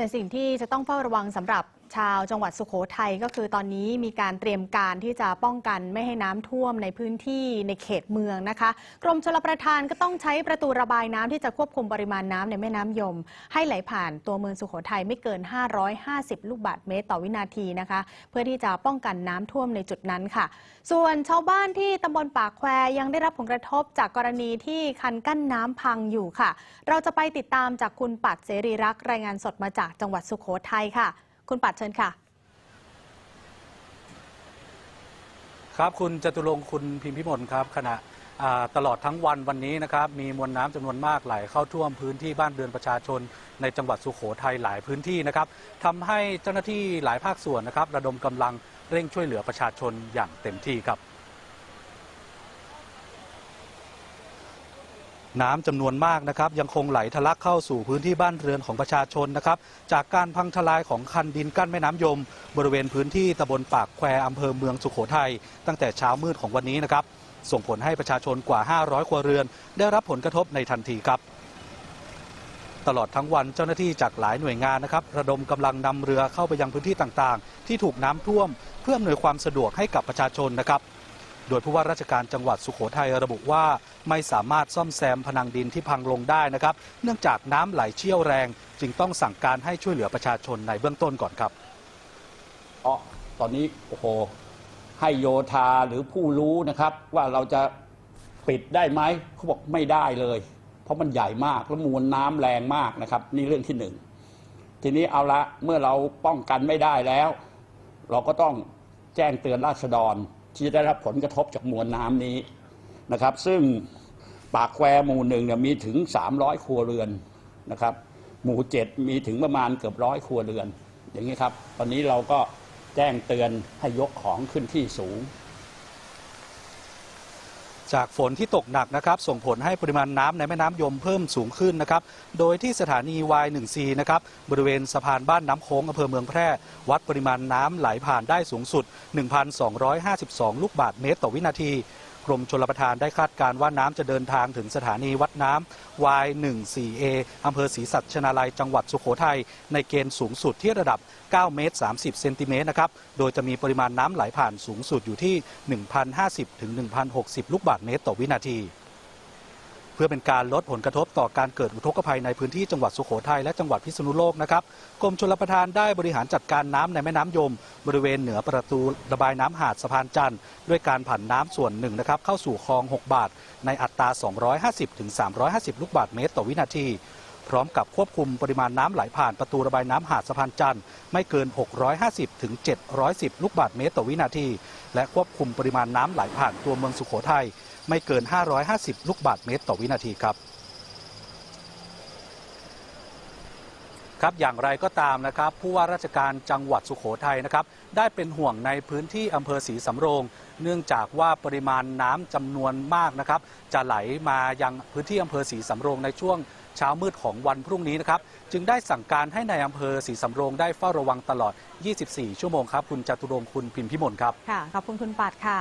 แต่สิ่งที่จะต้องเฝ้าระวังสำหรับ ชาวจังหวัดสุโขทัยก็คือตอนนี้มีการเตรียมการที่จะป้องกันไม่ให้น้ำท่วมในพื้นที่ในเขตเมืองนะคะ กรมชลประทานก็ต้องใช้ประตูระบายน้ำที่จะควบคุมปริมาณน้ำในแม่น้ำยม ให้ไหลผ่านตัวเมืองสุโขทัยไม่เกิน 550 ลูกบาศก์เมตรต่อวินาทีนะคะ เพื่อที่จะป้องกันน้ำท่วมในจุดนั้นค่ะ ส่วนชาวบ้านที่ตำบลปากแควยังได้รับผลกระทบจากกรณีที่คันกั้นน้ำพังอยู่ค่ะ เราจะไปติดตามจากคุณปัดเสรีรักษ์รายงานสดมาจากจังหวัดสุโขทัยค่ะ คุณปัดเชิญค่ะ ครับคุณจตุรงคุณพิมพิมลครับ ขณะตลอดทั้งวันวันนี้นะครับมีมวลน้ำจำนวนมากไหลเข้าท่วมพื้นที่บ้านเรือนประชาชน ในจังหวัดสุโขทัยหลายพื้นที่นะครับทำให้เจ้าหน้าที่หลายภาคส่วนนะครับ ระดมกำลังเร่งช่วยเหลือประชาชนอย่างเต็มที่ครับ น้ำจำนวนมากนะครับยังคงไหลทะลักเข้าสู่พื้นที่บ้านเรือนของประชาชนนะครับจากการพังทลายของคันดินกั้นแม่น้ำยม บริเวณพื้นที่ตำบลปากแควอำเภอเมืองสุโขทัยตั้งแต่เช้ามืดของวันนี้นะครับส่งผลให้ประชาชนกว่า 500 ครัวเรือน ได้รับผลกระทบในทันทีครับ ตลอดทั้งวันเจ้าหน้าที่จากหลายหน่วยงานนะครับ ระดมกำลังนำเรือเข้าไปยังพื้นที่ต่างๆ ที่ถูกน้ำท่วม เพื่ออำนวยความสะดวกให้กับประชาชนนะครับ โดยผู้ว่าราชการจังหวัดสุโขทัยระบุว่าไม่สามารถซ่อมแซมพนังดินที่พังลงได้นะครับ เนื่องจากน้ำไหลเชี่ยวแรง จึงต้องสั่งการให้ช่วยเหลือประชาชนในเบื้องต้นก่อนครับเพราะตอนนี้โอ้โหให้โยธาหรือผู้รู้นะครับ ว่าเราจะปิดได้ไหมเขาบอกไม่ได้เลย เพราะมันใหญ่มากแล้วมวลน้ำแรงมากนะครับ นี่เรื่องที่หนึ่งทีนี้เอาละเมื่อเราป้องกันไม่ได้แล้ว เราก็ต้องแจ้งเตือนราษฎร ที่ได้รับผลกระทบจากมวลน้ำนี้นะครับ ซึ่งปากแควหมู่หนึ่งเนี่ยมีถึง 300 ครัวเรือนนะครับ หมู่เจ็ดมีถึงประมาณเกือบร้อยครัวเรือน อย่างนี้ครับ ตอนนี้เราก็แจ้งเตือนให้ยกของขึ้นที่สูง จากฝนที่ตกหนักนะครับ ส่งผลให้ปริมาณน้ำในแม่น้ำยมเพิ่มสูงขึ้นนะครับ โดยที่สถานี Y1C นะครับบริเวณสะพานบ้านน้ำโค้งอำเภอเมืองแพร่ วัดปริมาณน้ำไหลผ่านได้สูงสุด 1,252 ลูกบาศก์เมตรต่อวินาที กรมชลประทานได้คาดการณ์ว่าน้ำจะเดินทางถึงสถานีวัดน้ำ Y14A อำเภอศรีสัชนาลัยจังหวัดสุโขทัยในเกณฑ์สูงสุดที่ระดับ 9 เมตร 30 เซนติเมตรนะครับ โดยจะมีปริมาณน้ำไหลผ่านสูงสุดอยู่ที่ 1,050 ถึง 1,060 ลูกบาศก์เมตรต่อวินาที พื่อเป็นการลดผลกระทบต่อการเกิดอุทกภัยในพื้นที่จังหวัดสุโขทัยและจังหวัดพิษณุโลกนะครับกรมชลประทานได้บริหารจัดการน้ำในแม่น้ำยม บริเวณเหนือประตูระบายน้ำหาดสะพานจันทร์ด้วยการผ่านน้ำส่วนหนึ่งนะครับเข้าสู่คลอง 6 บาท ในอัตรา 250ถึง350 ลูกบาทเมตร ต่อวินาที พร้อมกับควบคุมปริมาณน้ำไหลผ่านประตูระบายน้ำหาดสะพานจันทร์ไม่เกิน 650 ถึง 710 ลูกบาศก์เมตรต่อวินาที และควบคุมปริมาณน้ำไหลผ่านตัวเมืองสุโขทัยไม่เกิน 550 ลูกบาศก์เมตรต่อวินาทีครับ ครับอย่างไรก็ตามนะครับผู้ว่าราชการจังหวัดสุโขทัยนะครับได้เป็นห่วงในพื้นที่อำเภอศรีสำโรง เนื่องจากว่าปริมาณน้ำจำนวนมากนะครับจะไหลมายังพื้นที่อำเภอศรีสำโรงในช่วงเช้ามืดของวันพรุ่งนี้นะครับจึงได้สั่งการให้ในายอำเภอศรีสำโรงได้เฝ้าระวังตลอด 24 ชั่วโมงครับ คุณจตุรงค์คุณพิมพิมลครับ ค่ะ ขอบคุณคุณปัดค่ะ